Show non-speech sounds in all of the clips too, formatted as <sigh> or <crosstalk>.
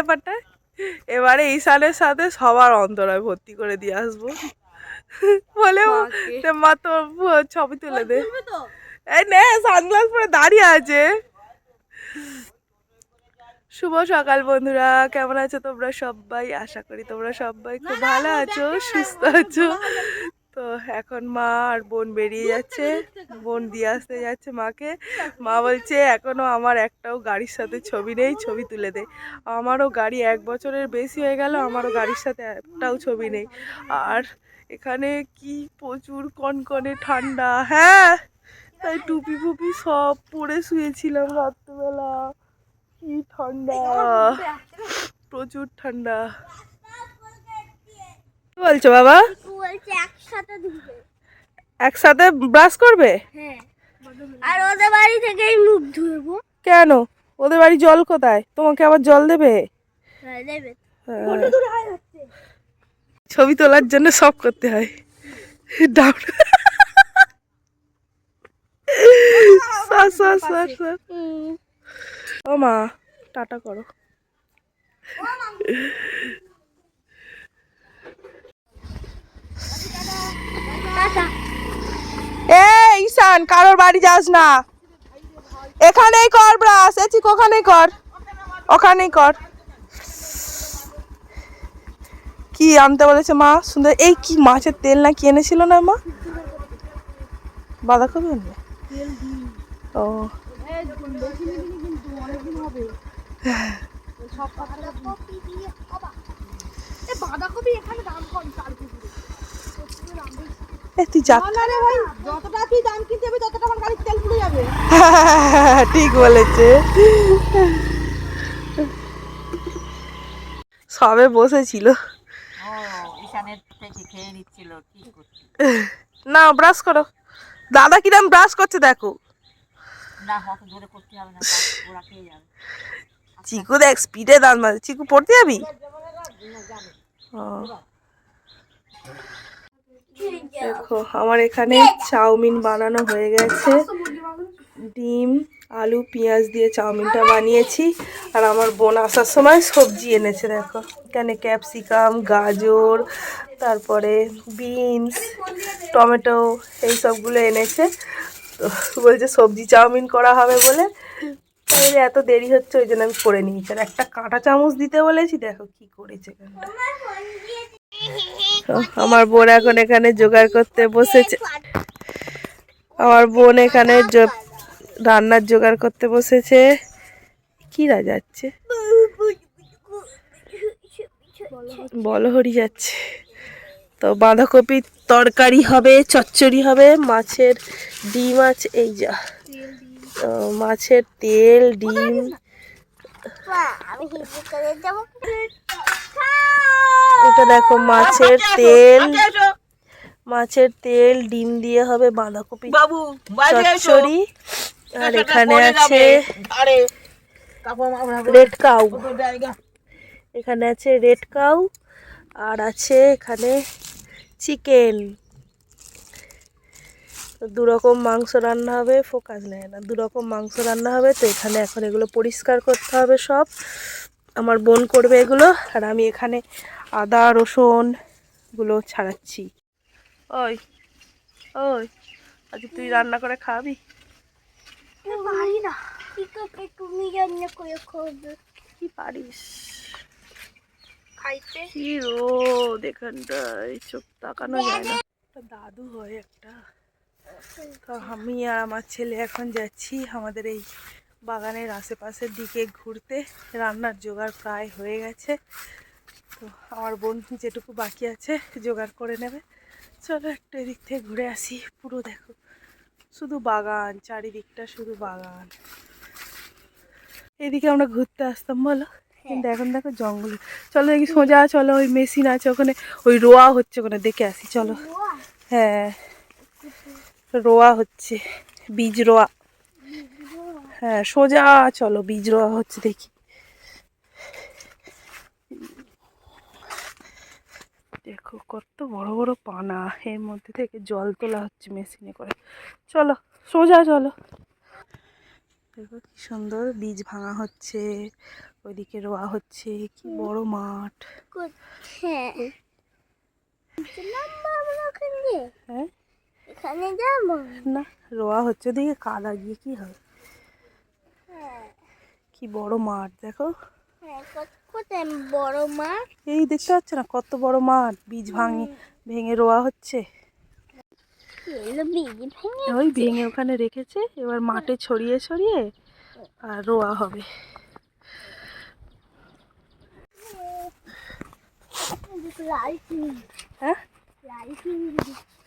এবারটা এবারে ঈশানের সাথে সবার অন্তরায় ভর্তি করে দিয়ে আসব। বলে ও, বাকে। তে মা তো ছবি তুলে দে। এই নে সানগ্লাস পরে দাঁড়িয়ে আছে। শুভ সকাল বন্ধুরা কেমন আছো তোমরা সবাই? আশা করি তোমরা সবাই খুব ভালো আছো সুস্থ আছো। তো এখন মা আর বোন বেরিয়ে যাচ্ছে। বোন দিয়ে আসতে যাচ্ছে মাকে। মা বলছে এখনও আমার একটাও গাড়ির সাথে ছবি নেই ছবি তুলে দে। আমারও গাড়ি এক বছরের বেশি হয়ে গেল আমারও গাড়ির সাথে একটাও ছবি নেই। আর এখানে কি প্রচুর কনকনে ঠান্ডা হ্যাঁ? তাই টুপি ফুপি সব পরে শুয়েছিলাম রাত্রেবেলা। কি ঠান্ডা। প্রচুর ঠান্ডা। বলছো বাবা? একসাথে ব্রাশ করবে? হ্যাঁ। আর ওদের বাড়ি থেকেই মুখ ধুবো। কেন? ওদের বাড়ি জল কোথায়? তোমাকে আবার জল দেবে? হ্যাঁ। ছবি তোলার জন্য সব করতে হয়। ডাউন। ও মা টাটা করো টাটা এ ঈশান, কারোর বাড়ি যাস না। এখানেই কর ব্রাশ এচিক ওখানেই কর। ওখানেই কর। কি আনতে বলেছে মা? সুন্দর, এই কি মাছের তেল না কি এনেছিল না মা? বাঁধাকপি ও। বাঁধাকপি এখানে দাম কম, চার কেজি। তুই যা। যতটা তুই দাম কিনতে যাবি ততটা আমার গাড়ির তেল পুড়ে যাবে। <laughs> ঠিক বলেছে। সবে বসেছিল। না ব্রাশ করো। দাদা কিরম ব্রাশ করছে দেখো। চিকু দেখ স্পিডে দাঁত মারছে। চিকু পড়তে যাবি? ও। দেখো, আমার এখানে চাউমিন বানানো হয়ে গেছে। ডিম, আলু, পেঁয়াজ দিয়ে চাউমিনটা বানিয়েছি। আর আমার বোন আসার সময় সবজি এনেছে, দেখো। এখানে ক্যাপসিকাম, গাজর, তারপরে বিনস, টমেটো, এই সবগুলো এনেছে। তো বলছে সবজি চাউমিন করা হবে বলে। যে এত দেরি হচ্ছে, ওই জন্য আমি করে নিয়েছি। আর একটা কাঁটা চামচ দিতে বলেছি, দেখো কি করেছে আমার বোন এখন এখানে জোগাড় করতে বসেছে। আমার বোন এখানে রান্নার জোগাড় করতে বসেছে। কি যাচ্ছে? বলো হরি যাচ্ছে। তো বাঁধাকপির তরকারি হবে চচ্চড়ি হবে মাছের ডিম আছে এই যা। তো মাছের তেল ডিম। এটা দেখো মাছের তেল। মাছের তেল ডিম দিয়ে হবে বাঁধাকপি। বাবু চচ্চড়ি। আর এখানে আছে রেড কাউ। এখানে আছে রেড কাউ। আর আছে এখানে চিকেন। দু রকম মাংস রান্না হবে ফোকাস নেয় না। দু রকম মাংস রান্না হবে তো এখানে এখন এগুলো পরিষ্কার করতে হবে সব। আমার বোন করবে এগুলো আর আমি এখানে আদা রসুনগুলো ছাড়াচ্ছি। ওই ওই আজ তুই রান্না করে খাবি? পারি না। তুমি রান্না করে খাবে। কি পারিস? খাইতে? কি রোদ এখানটায় চোখ তাকানো যায় না। দাদু হয় একটা। তো আমি আর আমার ছেলে এখন যাচ্ছি আমাদের এই বাগানের আশেপাশের দিকে ঘুরতে রান্নার জোগাড় প্রায় হয়ে গেছে। তো আমার বোন যেটুকু বাকি আছে জোগাড় করে নেবে। চলো একটু এদিক থেকে ঘুরে আসি। পুরো দেখো শুধু বাগান চারিদিকটা শুধু বাগান। এদিকে আমরা ঘুরতে আসতাম বলো? কিন্তু এখন দেখো জঙ্গলে। চলো দেখি সোজা চলো ওই মেশিন আছে ওখানে ওই রোয়া হচ্ছে ওখানে দেখে আসি চলো। হ্যাঁ রোয়া হচ্ছে বীজ রোয়া। হ্যাঁ সোজা চলো বীজ রোয়া হচ্ছে দেখি। দেখো কত বড় বড় পানা এর মধ্যে থেকে জল তোলা হচ্ছে মেশিনে করে। চলো সোজা চলো। দেখো কি সুন্দর বীজ ভাঙা হচ্ছে ওইদিকে রোয়া হচ্ছে কি বড় মাঠ। হ্যাঁ। হ্যাঁ? এখানে যাব। না রোয়া হচ্ছে ওদিকে কাদা গিয়ে কি হবে কি বড় মাঠ দেখো। হ্যাঁ বড় মাঠ। এই দেখতে পাচ্ছ না কত বড় মাঠ বীজ ভাঙে ভেঙে রোয়া হচ্ছে। ওই ভেঙে ওখানে রেখেছে এবার মাঠে ছড়িয়ে ছড়িয়ে আর রোয়া হবে। হ্যাঁ?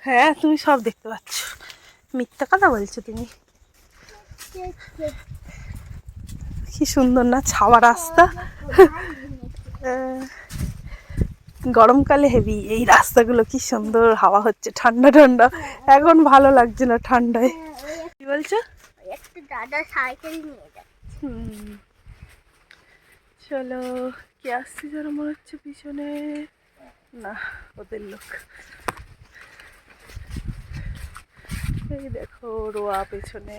হ্যাঁ তুমি সব দেখতে পাচ্ছ। মিথ্যা কথা বলছো তুমি। কি সুন্দর না ছাওয়া রাস্তা। গরমকালে হেভি এই রাস্তাগুলো কি সুন্দর হাওয়া হচ্ছে ঠান্ডা ঠান্ডা। এখন ভালো লাগছে না ঠান্ডায়। কি বলছো? দাদা সাইকেল নিয়ে চলো কে আসছে যেন মনে হচ্ছে পিছনে? না ওদের লোক। এই দেখো রোয়া পেছনে।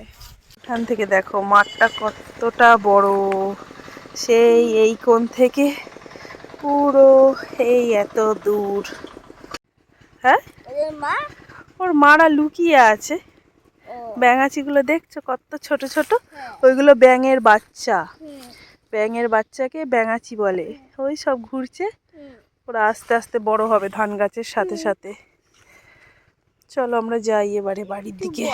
এখান থেকে দেখো মাঠটা কতটা বড়। সেই এই কোণ থেকে পুরো এই এত দূর। হ্যাঁ? মা? ওর মারা লুকিয়ে আছে। ব্যাঙাচিগুলো দেখছ? কত ছোট ছোট। হ্যাঁ। ওইগুলো ব্যাঙের বাচ্চা। ব্যাঙের বাচ্চাকে ব্যাঙাচি বলে। ওই সব ঘুরছে। ওরা আস্তে আস্তে বড় হবে ধান গাছের সাথে সাথে। চলো আমরা যাই এবারে বাড়ির দিকে।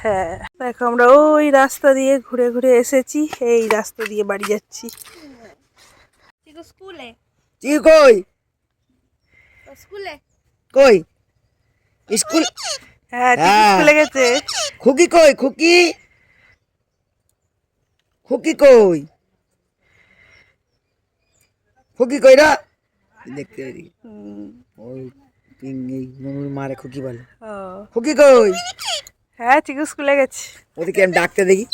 হ্যাঁ দেখো আমরা ওই রাস্তা দিয়ে ঘুরে ঘুরে এসেছি এই রাস্তা দিয়ে বাড়ি যাচ্ছি। স্কুলে? কই? স্কুলে? কই? স্কুল হ্যাঁ হ্যাঁ। স্কুলে গেছে। খুকি কই? খুকি? খুকি কই? খুকি কই রা দেখতে ওই মারে খুকি বলে। ও, খুকি কই? হ্যাঁ ঠিক স্কুলে গেছে। ওদিকে আমি ডাকতে দেখি।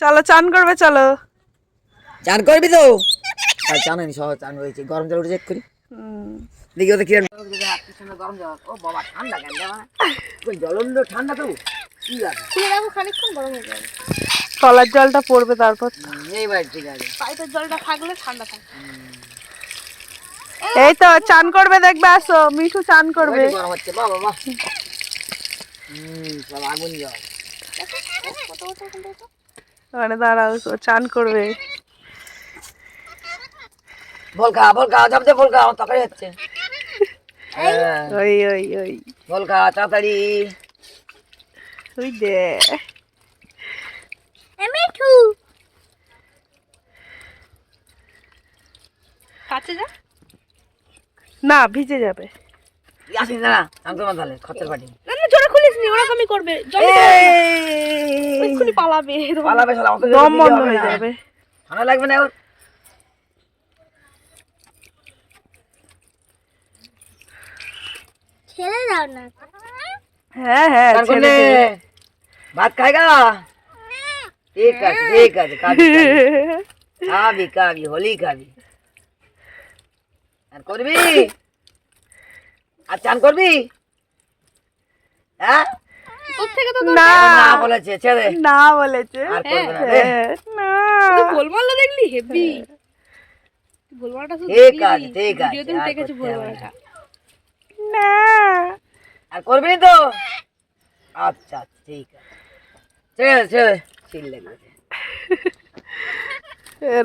চলো চান করবে চলো। চান করবি তো? আর চান হয়নি সহজ চান হয়েছে গরম জল উঠে চেক করি। হুম, দেখি ওদের কিরম গরম জল ও বাবা ঠান্ডা কেন জলন্দ ঠান্ডা তো? কি আছে খানিকক্ষণ গরম হয়ে যাবে। কলার জলটা পড়বে তারপর। এইবার ঠিক আছে। পাইপের জলটা থাকলে ঠান্ডা থাকে এই তো চান করবে দেখবে আসো। মিঠু চান করবে। মানে দাঁড়াও চান করবে। বল খা বল খা যাবতে বল খা আমার হচ্ছে। হ্যাঁ, ওই ওই ওই। বল খা তাড়াতাড়ি। ওই দে। মিঠু। কাছে যা। না ভিজে যাবে। আসিস না আমি তোমার তাহলে খরচের পাটি না না জোরে খুলিস নি ওরকমই করবে। জল পালাবে পালাবে শালা অত দম বন্ধ হয়ে যাবে। ঠান্ডা লাগবে না ওর ছেড়ে দাও না। হ্যাঁ হ্যাঁ ছেড়ে দে। ভাত খাইগা ঠিক আছে ঠিক আছে। খাবি খাবি <laughs> হোলি খাবি। আর করবি? আর চান করবি? হ্যাঁ? তোর থেকে তো না। না বলেছে ছেড়ে না বলেছে। আর করবে না রে। হ্যাঁ, না। গোলমালটা দেখলি? হেভি। গোলমালটা তো ঠিক আছে ঠিক আছে ভিডিওতে আর দেখেছি গোলমালটা না। না। আর করবি তো? আচ্ছা আচ্ছা, ঠিক আছে। ছেড়ে ছেড়ে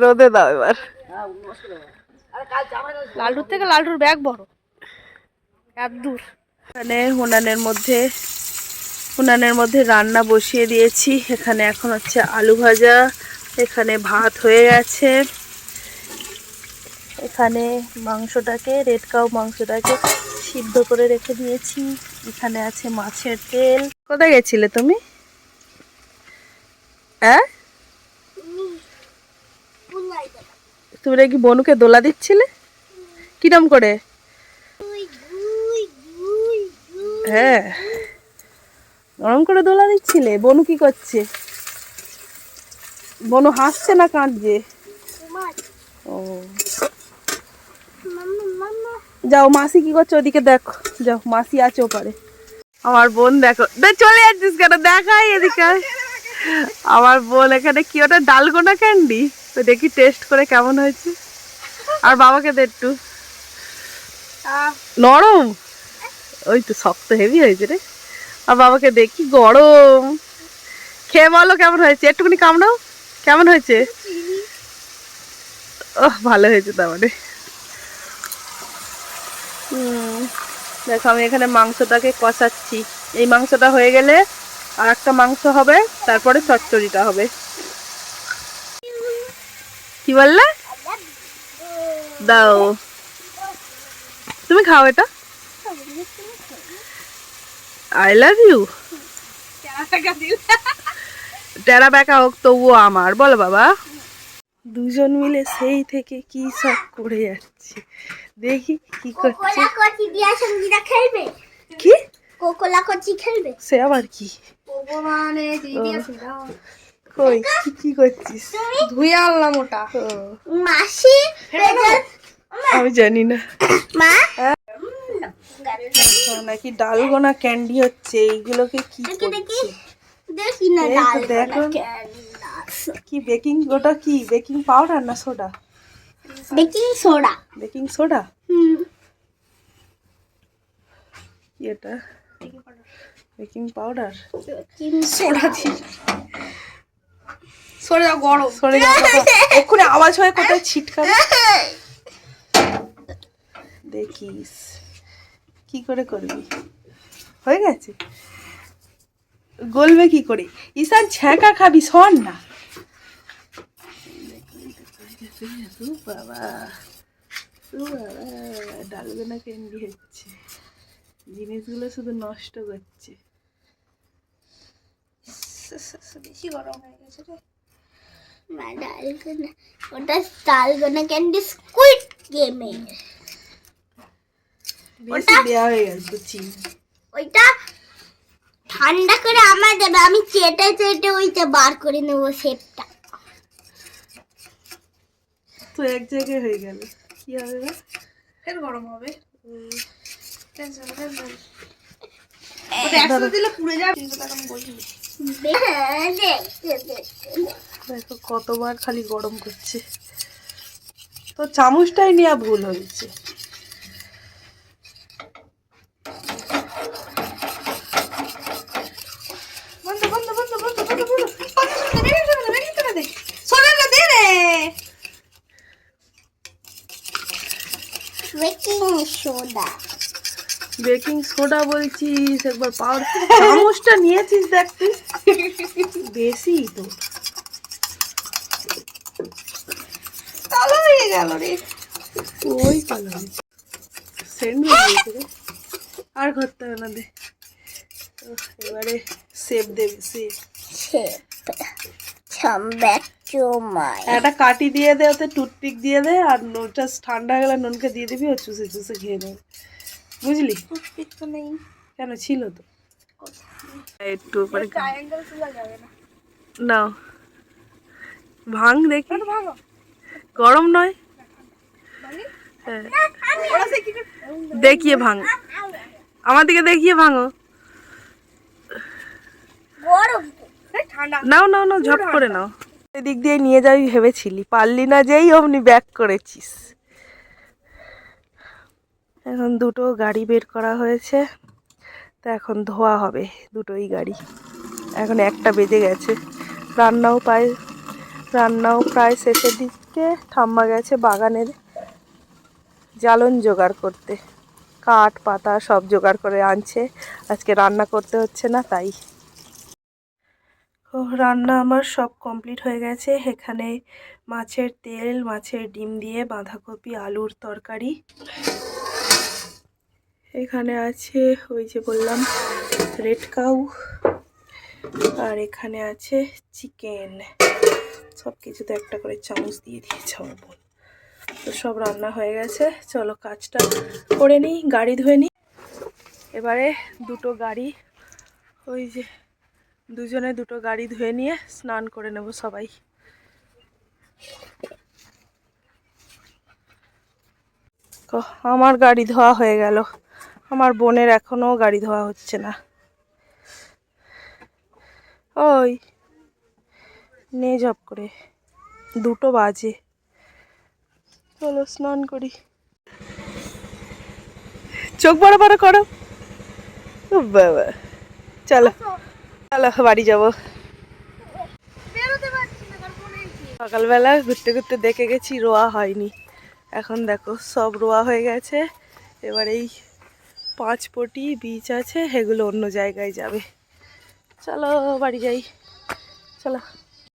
রোদে দাও এবার। লালটুর থেকে লালটুর ব্যাগ বড়। এত দূর। এখানে উনানের মধ্যে উনানের মধ্যে রান্না বসিয়ে দিয়েছি। এখানে এখন হচ্ছে আলু ভাজা এখানে ভাত হয়ে গেছে। এখানে মাংসটাকে রেড কাউ মাংসটাকে সিদ্ধ করে রেখে দিয়েছি। এখানে আছে মাছের তেল। কোথায় গেছিলে তুমি? হ্যাঁ পুলাই দাও তুমি নাকি বনুকে দোলা দিচ্ছিলে? কিরম করে? হ্যাঁ। নরম করে দোলা দিচ্ছিলে? বনু কি করছে? বনু হাসছে না কাঁদছে? ও। যাও, মাসি কি করছে ওদিকে দেখো। যাও, মাসি আছে ওপারে। আমার বোন দেখো। দে, চলে যাচ্ছিস কেন? দেখাই এদিকে। আমার বোন এখানে কি ওটা ডালগোনা ক্যান্ডি? তো দেখি টেস্ট করে কেমন হয়েছে। আর বাবাকে দে একটু। নরম? ওই তো শক্ত হেভি হয়েছে রে। আর বাবাকে দেখি গরম। খেয়ে বলো কেমন হয়েছে? একটুখানি কামড়াও। কেমন হয়েছে? ও ভালো হয়েছে তার মানে। দেখো আমি এখানে মাংসটাকে কষাচ্ছি। এই মাংসটা হয়ে গেলে আর একটা মাংস হবে তারপরে চচ্চড়িটা হবে। কি বললে? দাও। তুমি খাও এটা। আই লাভ ইউ টেরা বেকা হোক তবুও আমার। বলো বাবা। দুজন মিলে সেই থেকে কি সব করে যাচ্ছে। দেখি কি করছে। কি? কোকোলা কচি খেলবে? সে আবার কি? মানে কই? কি কি করছিস? ধুয়ে আনলাম ওটা। মাসি আমি জানি না। মা? নাকি ডালগোনা ক্যান্ডি হচ্ছে? এইগুলোকে কি দেখি দেখি। না ডাল দেখো। কি বেকিং ওটা কি? বেকিং পাউডার না soda? Baking soda. Baking soda? হুম। এটা? Baking powder? Baking soda. সরে যাও গরম। সরে যাও। <laughs> এক্ষুনি আওয়াজ হয়ে কোথায় ছিটকাবে? দেখিস। কি করে করবি? হয়ে গেছে? গলবে কি করে? ঈশান ছ্যাঁকা খাবি শোন না। বাবা ডালগোনা ক্যান্ডি হচ্ছে? জিনিসগুলো শুধু নষ্ট করছে। বেশি গরম হয়ে গেছে রে। ওটা ডালগোনা ক্যান্ডি স্কুইড গেমে বেশি দেওয়া হয়ে গেছে চিনি ওইটা ঠান্ডা করে আমার দেবে আমি চেটে চেটে ওইটা বার করে নেব শেপটা তো এক জায়গায় হয়ে গেল। কি হবে ফের গরম হবে। ওটা একসাথে দিলে পুড়ে যাবে। কিন্তু বলিনি হ্যাঁ, দেখতে দেখতে দেখো কতবার খালি গরম করছে। তো চামচটাই নেওয়া ভুল হয়েছে। বেকিং সোডা বলছিস একবার পাউডার চামচটা নিয়েছিস দেখ তুই। বেশি তো কালো হয়ে গেল রে ওই কালার সেন্ড হয়ে গেছে রে আর করতে হবে না দে এবারে সেপ দেবে চোমাই একটা কাটি দিয়ে দে ওতে টুথপিক দিয়ে দে আর ওটা ঠান্ডা হয়ে গেলে নুনকে দিয়ে দিবি ও চুষে চুষে খেয়ে নেবে। বুঝলি? একটু নেই। কেন? ছিল তো। একটু না। নাও। ভাঙ দেখি। গরম নয়? দেখিয়ে ভাঙ। আমার দিকে দেখিয়ে ভাঙো। নাও নাও নাও, ঝট করে নাও। এদিক দিয়ে নিয়ে যাবি ভেবেছিলি। পারলি না যেই অমনি ব্যাক করেছিস। এখন দুটো গাড়ি বের করা হয়েছে। তা এখন ধোয়া হবে দুটোই গাড়ি। এখন একটা বেজে গেছে। রান্নাও প্রায় রান্নাও প্রায় শেষের দিকে। ঠাম্মা গেছে বাগানের জ্বালন জোগাড় করতে। কাঠ, পাতা সব জোগাড় করে আনছে। আজকে রান্না করতে হচ্ছে না, তাই। রান্না আমার সব কমপ্লিট হয়ে গেছে। এখানে মাছের তেল, মাছের ডিম দিয়ে বাঁধাকপি, আলুর তরকারি। এখানে আছে, ওই যে বললাম, রেড কাউ। আর এখানে আছে চিকেন। সব কিছুতে একটা করে চামচ দিয়ে দিয়েছে আমার বোন। তো সব রান্না হয়ে গেছে। চলো কাজটা করে নিই, গাড়ি ধুয়ে নিই। এবারে দুটো গাড়ি, ওই যে দুজনে দুটো গাড়ি ধুয়ে নিয়ে স্নান করে নেব সবাই। আমার গাড়ি ধোয়া হয়ে গেল। আমার বোনের এখনও গাড়ি ধোয়া হচ্ছে না। ওই, নে জব করে। দুটো বাজে। চলো, স্নান করি। চোখ বড় বড় করো। চলো চলো, বাড়ি যাব। সকালবেলা ঘুরতে ঘুরতে দেখে গেছি রোয়া হয়নি। এখন দেখো, সব রোয়া হয়ে গেছে। এবার এই পাঁচ পটি বীজ আছে এগুলো অন্য জায়গায় যাবে। চলো, বাড়ি যাই। চলো।